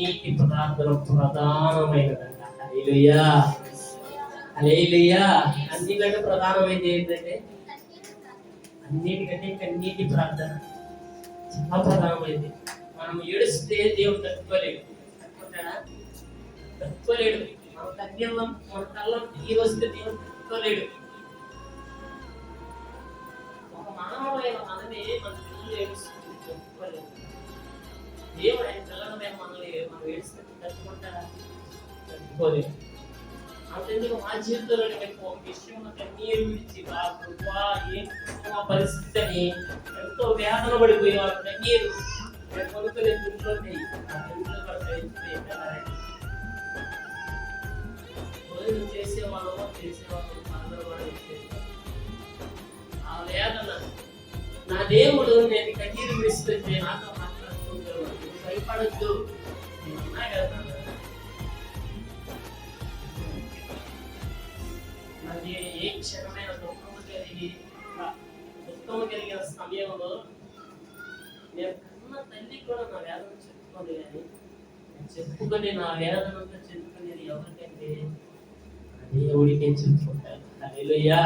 కన్నీటి ప్రార్థన ప్రధానమైనదంట. హల్లెలూయా. హల్లెలూయా. అన్నికంటే ప్రధానమైనది ఏంటంటే? అన్నిటికంటే కన్నీటి ప్రార్థన. చాలా ప్రధానమైనది మనం ఏడుస్తే దేవుడు తట్టుకోలేడు. తట్టుకుంటాడా? తట్టుకోలేడు. మన కన్యలం మన కళ్ళం ఈ వస్తే దేవుడు తట్టుకోలేడు. ఒక మానవులైన మనమే మన పిల్లలు ఏడుస్తుంది తట్టుకోలేడు దేవుడు ఆయన పిల్లల తట్టుకోలేడు అంతెందుకు మా జీవితంలో మీకు ఒక విషయంలో కన్నీరు విడిచి మా పరిస్థితి అని ఎంతో వేదన పడిపోయేవాడు కన్నీరు నేను కొనుక్కునే దుంట్లోని ఆ భోజనం చేసేవాళ్ళము అందరూ కూడా ఆ వేదన నా దేవుడు నేను కన్నీరు విడిస్తుంటే నాతో మాట్లాడుతుంటాడు భయపడద్దు. నేను అన్నా కదా అది ఏ క్షణమైన దుఃఖము కలిగి దుఃఖము కలిగిన సమయంలో నేను కన్న తల్లి కూడా నా వేదన చెప్పుకోదు కానీ చెప్పుకొని నా వేదన అంతా చెప్పుకునేది ఎవరికంటే దేవుడికి చెప్పుకుంటాను హల్లెలూయా.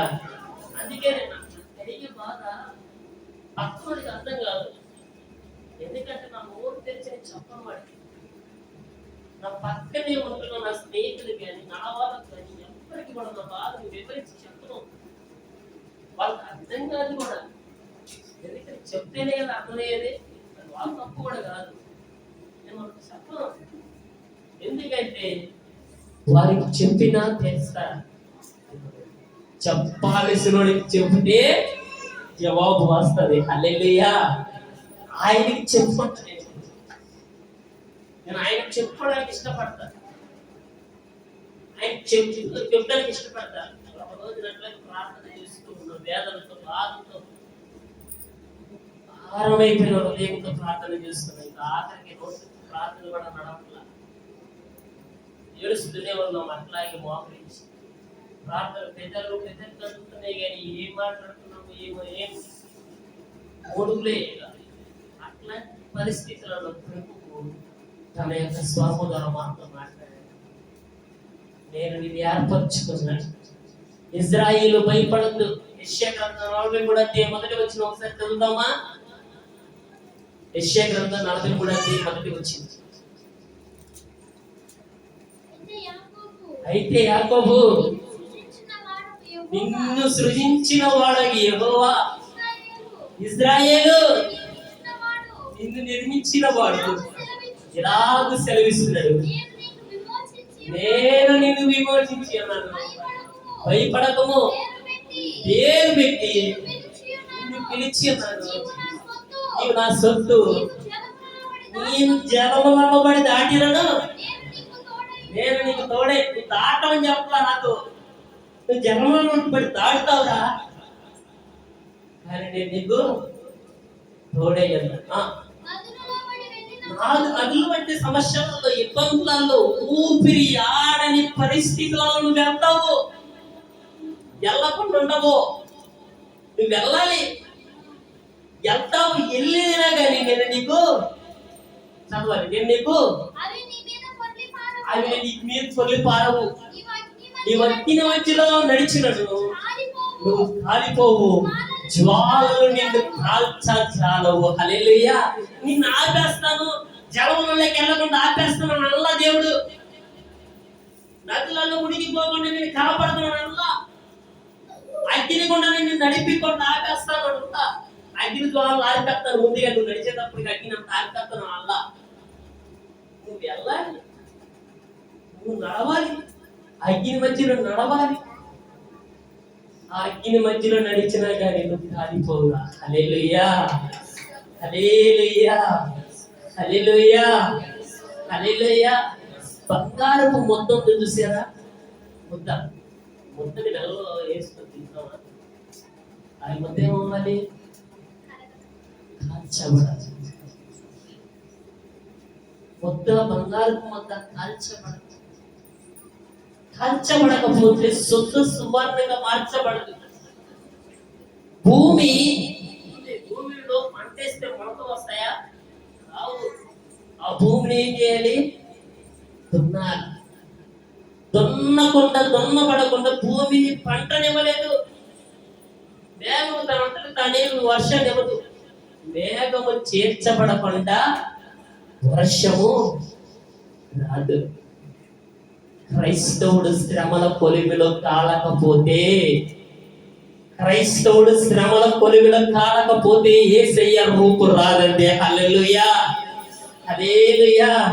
అందుకే నేను నాకు కలిగే బాధ పక్కనోడికి అర్థం కాదు. ఎందుకంటే నా ఊరు తెరిచి నేను చెప్పను వాడికి. నా పక్కనే ఉన్న నా స్నేహితులు కానీ నా వాళ్ళకి కానీ మనం బాధను వివరించి చెప్పను వాళ్ళకి అర్థం కాదు కూడా. ఎందుకంటే చెప్తేనే కదా అర్థమయ్యేది వాళ్ళ తప్పు కూడా కాదు. నేను మనకు చెప్పను. ఎందుకంటే వారికి చెప్పినా తెలుస్తా చెప్పాల్సిన వాడికి చెబితే జవాబు వస్తుంది. హల్లెలూయా. ఆయనకి చెప్పుకుంటాను నేను. ఆయనకు చెప్పుకోవడానికి ఇష్టపడతాను. ఆయన చెప్పడానికి ఇష్టపడతాను ఒక రోజు ప్రార్థన చేస్తూ ఉన్న వేదనతో బాధతో భారమైపోయిన హృదయంతో ప్రార్థన చేస్తున్నాను ఇంకా ఆఖరికి రోజు ప్రార్థన కూడా నడవట్లా. ఏడుస్తూనే ఉన్నాం అట్లాగే మోకరించి ప్రార్థన పెద్దలు పెద్దలు చదువుతున్నాయి కానీ ఏం మాట్లాడుతున్నాము ఏమో ఏం కొడుకులే అట్లాంటి పరిస్థితులలో ప్రభువు తన యొక్క స్వరము ద్వారా మాతో మాట్లాడాడు నేను ఇది ఏర్పరచుకున్నాను. ఇజ్రాయిల్ భయపడద్దు. యెషయా గ్రంథం నలభై కూడా అధ్యాయం మొదటి వచ్చిన ఒకసారి చదువుదామా? యెషయా గ్రంథం నలభై కూడా అధ్యాయం మొదటి వచ్చింది. అయితే యాకోబు నిన్ను సృజించిన వాడకి యెహోవా. ఇజ్రాయేలు నిన్ను నిర్మించిన వాడు. ఇలాగ సెలవిస్తున్నాడు. నేను నిన్ను విమోచించి అన్నాను భయపడకము. పేరు పెట్టి నిన్ను పిలిచి అన్నాను నీవు నా సొత్తు. నేను జలము సొత్తు దాటినను. నేను నీకు తోడే నువ్వు దాటమని చెప్పలా నాకు నువ్వు జలములను పడి దాటుతావురా. కానీ నేను నీకు తోడే అన్నా వెళ్ళిన నాలుగు నదులు వంటి సమస్యలలో ఇబ్బందులలో ఊపిరి ఆడని పరిస్థితులలో నువ్వు వెళ్తావు? వెళ్ళకుండా ఉండవు? నువ్వు వెళ్ళాలి. వెళ్తావు వెళ్ళినా కానీ నేను నీకు చదవాలి. నేను నీకు అవి నీ మీద పొర్లి పారవు. అవి నీకు మీద పొల్లి పారవు. నీవు అగ్ని నీ మధ్య వక్కిన మధ్యలో కాలిపోవు. నువ్వు కాలిపోవు. జ్వాలలు నిన్ను కాల్చాలవు హల్లెలూయా. నిన్ను ఆపేస్తాను. జలములలోకి వెళ్ళకుండా ఆపేస్తున్నాను అల్లా దేవుడు. నదులలో మునిగిపోకుండా నేను కనపడుతున్నాను అల్లా అగ్ని నేను నిన్ను నడిపికుండా ఆపేస్తాను అంతా అగ్ని ద్వారా ఆరిపేస్తాను ముందుగా నువ్వు నడిచేటప్పుడు అగ్ని అంత ఆరిపేస్తాను అల్లా నువ్వు వెళ్ళాలి. నువ్వు నడవాలి. అగ్ని మధ్యలో నడవాలి. ఆ అగ్ని మధ్యలో నడిచినా కానీ నువ్వు కాలిపోవురా అలేలుయ్యా అలేలుయ్యా హల్లెలూయా. హల్లెలూయా. బంగారపు ముద్ద ఉంది చూసారా? ముద్ద. ముద్దని నెలలో వేసుకొని తింటామా ఆ ముద్ద ఏమవ్వాలి? కాల్చబడాలి. ముద్ద బంగారపు ముద్ద కాల్చబడాలి కాల్చబడకపోతే శుద్ధ సువర్ణంగా మార్చబడదు. భూమి భూమిని ఏం చేయాలి దున్నాలి దున్నకుండా దున్నపడకుండా భూమిని పంటనివ్వలేదు. మేఘము తన తనే వర్షం ఇవ్వదు మేఘము చేర్చబడకుండా వర్షము రాదు క్రైస్తవుడు శ్రమల కొలిమిలో కాలకపోతే క్రైస్తవుడు శ్రమల కొలిమిలో కాలకపోతే ఏ రూపు రాదండి. హల్లెలూయా. Aleluia.